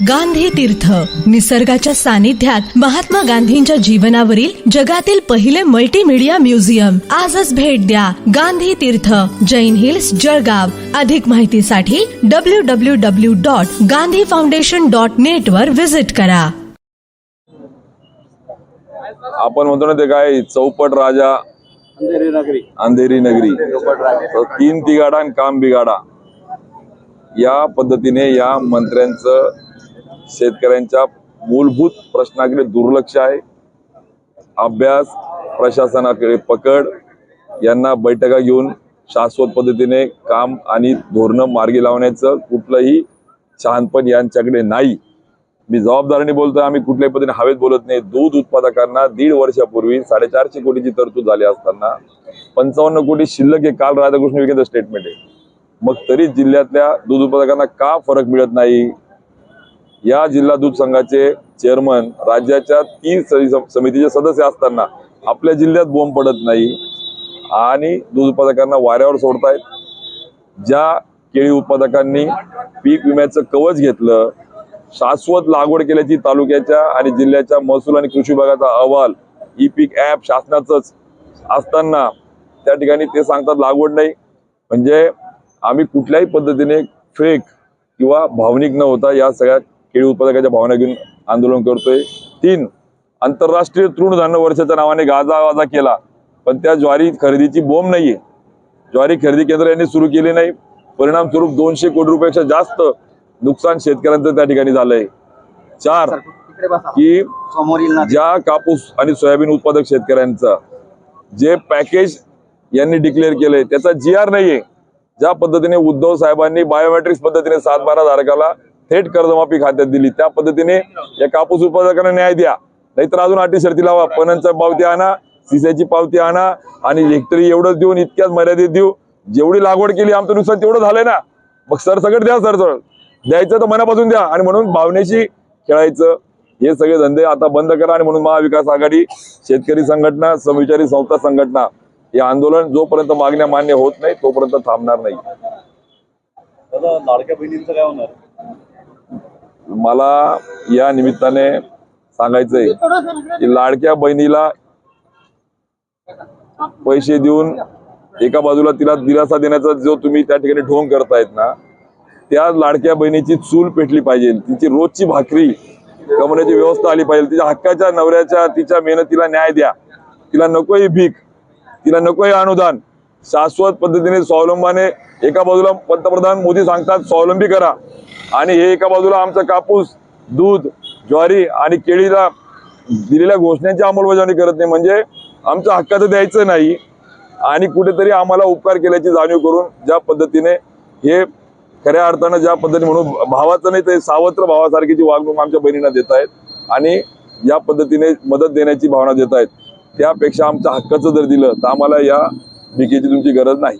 गांधी तीर्थ. निसर्गाच्या सानिध्यात महात्मा गांधींच्या जीवनावरील जगातील पहिले मल्टीमीडिया म्युझियम आजच भेट द्या गांधी तीर्थ. जैन हिल्स जळगाव. अधिक माहितीसाठी W W W dot Gandhi foundation dot net वर विजिट करा. आपण म्हणतो ना ते काय चौपट राजा. अंधेरी नगरी. अंधेरी नगरी. तीन तिगाडा आणि काम बिगाडा या पद्धतीने या मंत्र्यांचं शेतकऱ्यांच्या मूलभूत प्रश्नाकडे दुर्लक्ष आहे. अभ्यास प्रशासनाकडे पकड यांना बैठका घेऊन शाश्वत पद्धतीने काम आणि धोरणं मार्गी लावण्याचं कुठलंही छानपण यांच्याकडे नाही. मी जबाबदारीने बोलतोय आम्ही कुठल्याही पद्धतीने हवेत बोलत नाही. दूध उत्पादकांना दीड वर्षापूर्वी साडेचारशे कोटीची तरतूद झाली असताना पंचावन्न कोटी शिल्लक हे काल राधाकृष्ण विकेंद्र स्टेटमेंट आहे. मग तरी जिल्ह्यातल्या दूध उत्पादकांना का फरक मिळत नाही? या जिल्हा दूध संघाचे चेअरमन राज्याच्या तीन समितीचे सदस्य असताना आपल्या जिल्ह्यात बोंब पडत नाही आणि दूध उत्पादकांना वाऱ्यावर सोडतायत. ज्या केळी उत्पादकांनी पीक विम्याचं कवच घेतलं शाश्वत लागवड केल्याची तालुक्याच्या आणि जिल्ह्याच्या महसूल आणि कृषी विभागाचा अहवाल ई पीक ऍप शासनाचंच असताना त्या ठिकाणी ते सांगतात लागवड नाही. म्हणजे आम्ही कुठल्याही पद्धतीने फेक किंवा भावनिक न होता या सगळ्या केळी उत्पादकाच्या भावना घेऊन आंदोलन करतोय. तीन आंतरराष्ट्रीय तृणधान्य वर्षाच्या नावाने गाजा वाजा केला. पण त्या ज्वारी खरेदीची बोंब नाहीये. ज्वारी खरेदी केंद्र यांनी सुरू केली नाही. परिणाम स्वरूप दोनशे कोटी रुपयापेक्षा जास्त नुकसान शेतकऱ्यांचं त्या ठिकाणी झालंय. चार की ज्या कापूस आणि सोयाबीन उत्पादक शेतकऱ्यांचा जे पॅकेज यांनी डिक्लेअर केलंय त्याचा जी आर नाहीये. ज्या पद्धतीने उद्धव साहेबांनी बायोमेट्रिक्स पद्धतीने सात बारा धारकाला थेट कर्जमाफी खात्यात दिली. त्या पद्धतीने या कापूस उत्पादकांना न्याय द्या. नाहीतर अजून अटी शर्ती लावा. पणनचा पावती आणा सिसाची पावती आणा आणि हेक्टरी एवढंच देऊन इतक्याच मर्यादित देऊ. जेवढी लागवड केली आमचं नुकसान तेवढं झालंय ना. मग सरसकट द्या सरसळ द्यायचं तर मनापासून द्या आणि म्हणून भावनेशी खेळायचं. हे सगळे धंदे आता बंद करा आणि म्हणून महाविकास आघाडी शेतकरी संघटना समविचारी संस्था संघटना हे आंदोलन जोपर्यंत मागण्या मान्य होत नाही तोपर्यंत थांबणार नाही. दादा लाडक्या बहिणींचं काय होणार? मला या निमित्ताने सांगायचंय की लाडक्या बहिणीला पैसे देऊन एका बाजूला तिला दिलासा देण्याचा जो तुम्ही त्या ठिकाणी ढोंग करतायत ना त्या लाडक्या बहिणीची चूल पेटली पाहिजे. तिची रोजची भाकरी कमवण्याची व्यवस्था आली पाहिजे. तिच्या हक्काच्या नवऱ्याच्या तिच्या मेहनतीला न्याय द्या. तिला नकोही भीक. तिला नकोही अनुदान. शाश्वत पद्धतीने स्वावलंबाने एका बाजूला पंतप्रधान मोदी सांगतात स्वावलंबी करा. आणि हे एका बाजूला आमचा कापूस दूध ज्वारी आणि केळीला दिलेल्या घोषणांची अंमलबजावणी करत नाही. म्हणजे आमचं हक्काचं द्यायचं नाही आणि कुठेतरी आम्हाला उपकार केल्याची जाणीव करून ज्या पद्धतीने हे खऱ्या अर्थानं ज्या पद्धतीने म्हणून भावाचं नाही ते सावत्र भावासारखीची वागणूक आमच्या बहिणींना देत आहेत आणि या पद्धतीने मदत देण्याची भावना देत आहेत. त्यापेक्षा आमच्या हक्काचं जर दिलं तर आम्हाला या भीकेची तुमची गरज नाही.